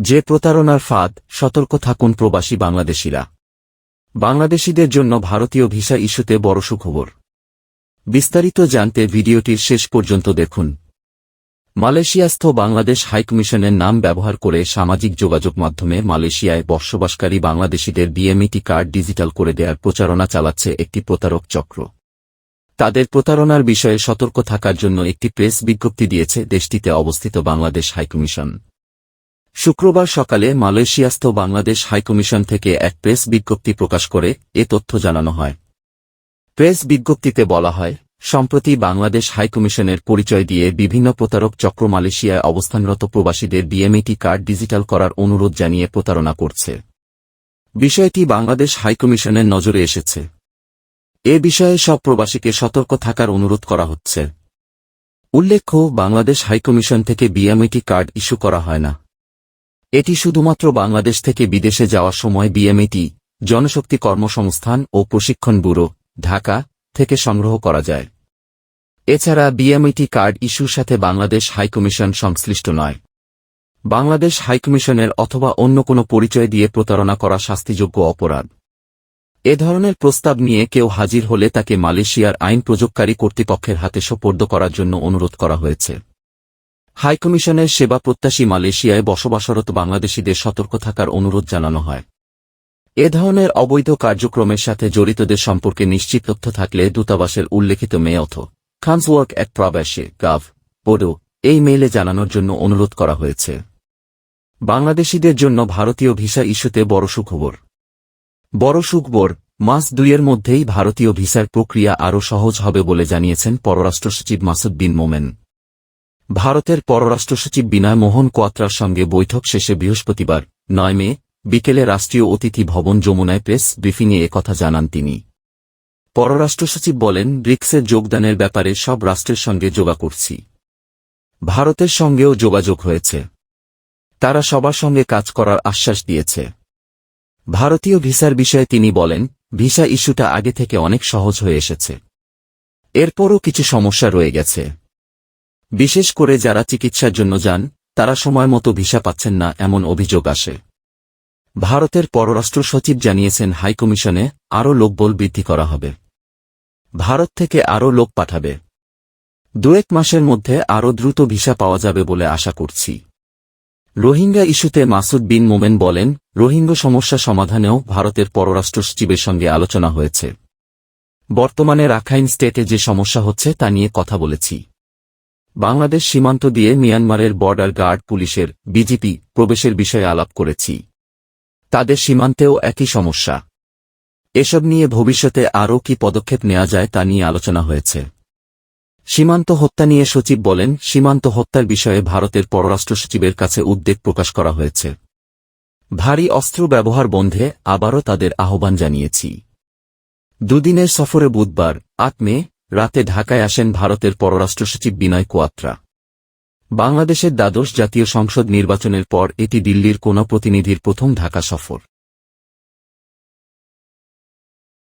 যে প্রতারণার ফাঁদ, সতর্ক থাকুন প্রবাসী বাংলাদেশিরা। বাংলাদেশিদের জন্য ভারতীয় ভিসা ইস্যুতে বড় সুখবর। বিস্তারিত জানতে ভিডিওটির শেষ পর্যন্ত দেখুন। মালয়েশিয়াস্থ বাংলাদেশ হাইকমিশনের নাম ব্যবহার করে সামাজিক যোগাযোগ মাধ্যমে মালয়েশিয়ায় বসবাসকারী বাংলাদেশিদের বিএমইটি কার্ড ডিজিটাল করে দেওয়ার প্রচারণা চালাচ্ছে একটি প্রতারক চক্র। তাদের প্রতারণার বিষয়ে সতর্ক থাকার জন্য একটি প্রেস বিজ্ঞপ্তি দিয়েছে দেশটিতে অবস্থিত বাংলাদেশ হাইকমিশন শুক্রবার সকালে মালয়েশিয়াস্থ বাংলাদেশ হাইকমিশন থেকে এক প্রেস বিজ্ঞপ্তি প্রকাশ করে এ তথ্য জানানো হয়। প্রেস বিজ্ঞপ্তিতে বলা হয়, সম্প্রতি বাংলাদেশ হাইকমিশনের পরিচয় দিয়ে বিভিন্ন প্রতারক চক্র মালয়েশিয়ায় অবস্থানরত প্রবাসীদের বিএমইটি কার্ড ডিজিটাল করার অনুরোধ জানিয়ে প্রতারণা করছে। বিষয়টি বাংলাদেশ হাইকমিশনের নজরে এসেছে। এ বিষয়ে সব প্রবাসীকে সতর্ক থাকার অনুরোধ করা হচ্ছে। উল্লেখ্য, বাংলাদেশ হাইকমিশন থেকে বিএমইটি কার্ড ইস্যু করা হয় না। এটি শুধুমাত্র বাংলাদেশ থেকে বিদেশে যাওয়ার সময় বিএমইটি জনশক্তি কর্মসংস্থান ও প্রশিক্ষণ ব্যুরো, ঢাকা, থেকে সংগ্রহ করা যায়। এছাড়া বিএমইটি কার্ড ইস্যুর সাথে বাংলাদেশ হাইকমিশন সংশ্লিষ্ট নয়। বাংলাদেশ হাইকমিশনের অথবা অন্য কোনো পরিচয় দিয়ে প্রতারণা করা শাস্তিযোগ্য অপরাধ। এ ধরনের প্রস্তাব নিয়ে কেউ হাজির হলে তাকে মালয়েশিয়ার আইন প্রযোগকারী কর্তৃপক্ষের হাতে সোপর্দ করার জন্য অনুরোধ করা হয়েছে। হাইকমিশনের সেবা প্রত্যাশী মালয়েশিয়ায় বসবাসরত বাংলাদেশিদের সতর্ক থাকার অনুরোধ জানানো হয়। এ ধরনের অবৈধ কার্যক্রমের সাথে জড়িতদের সম্পর্কে নিশ্চিত তথ্য থাকলে দূতাবাসের উল্লেখিত মেয়ে অথ খান্সওয়ার্ক এক প্রবাসে গাভ পোডো এই মেইলে জানানোর জন্য অনুরোধ করা হয়েছে। বাংলাদেশিদের জন্য ভারতীয় ভিসা ইস্যুতে বড় সুখবর। বড় সুখবর, মাস দুইয়ের মধ্যেই ভারতীয় ভিসার প্রক্রিয়া আরও সহজ হবে বলে জানিয়েছেন পররাষ্ট্র সচিব মাসুদ বিন মোমেন। ভারতের পররাষ্ট্র সচিব বিনয় মোহন কোয়াত্রার সঙ্গে বৈঠক শেষে বৃহস্পতিবার, নয় মে, বিকেলে রাষ্ট্রীয় অতিথি ভবন যমুনায় প্রেস ব্রিফিংয়ে একথা জানান তিনি। পররাষ্ট্র সচিব বলেন ব্রিক্সের যোগদানের ব্যাপারে সব রাষ্ট্রের সঙ্গে যোগা করছি। ভারতের সঙ্গেও যোগাযোগ হয়েছে। তারা সবার সঙ্গে কাজ করার আশ্বাস দিয়েছে। ভারতীয় ভিসার বিষয়ে তিনি বলেন, ভিসা ইস্যুটা আগে থেকে অনেক সহজ হয়ে এসেছে। এরপরও কিছু সমস্যা রয়ে গেছে। বিশেষ করে যারা চিকিৎসার জন্য যান, তারা সময় মতো ভিসা পাচ্ছেন না, এমন অভিযোগ আসে। ভারতের পররাষ্ট্র সচিব জানিয়েছেন, হাইকমিশনে আরও লোকবল বৃদ্ধি করা হবে। ভারত থেকে আরও লোক পাঠাবে। দুয়েক মাসের মধ্যে আরও দ্রুত ভিসা পাওয়া যাবে বলে আশা করছি। রোহিঙ্গা ইস্যুতে মাসুদ বিন মোমেন বলেন, রোহিঙ্গা সমস্যা সমাধানেও ভারতের পররাষ্ট্র সচিবের সঙ্গে আলোচনা হয়েছে। বর্তমানে রাখাইন স্টেটে যে সমস্যা হচ্ছে তা নিয়ে কথা বলেছি। বাংলাদেশ সীমান্ত দিয়ে মিয়ানমারের বর্ডার গার্ড পুলিশের বিজিপি প্রবেশের বিষয়ে আলাপ করেছি। তাদের সীমান্তেও একই সমস্যা। এসব নিয়ে ভবিষ্যতে আরও কি পদক্ষেপ নেওয়া যায় তা নিয়ে আলোচনা হয়েছে। সীমান্ত হত্যা নিয়ে সচিব বলেন, সীমান্ত হত্যার বিষয়ে ভারতের পররাষ্ট্র সচিবের কাছে উদ্বেগ প্রকাশ করা হয়েছে। ভারী অস্ত্র ব্যবহার বন্ধে আবারও তাদের আহ্বান জানিয়েছি। দুদিনের সফরে বুধবার, আট মে রাতে ঢাকায় আসেন ভারতের পররাষ্ট্র সচিব বিনয় কোয়াত্রা। বাংলাদেশের দ্বাদশ জাতীয় সংসদ নির্বাচনের পর এটি দিল্লির কোনো প্রতিনিধির প্রথম ঢাকা সফর।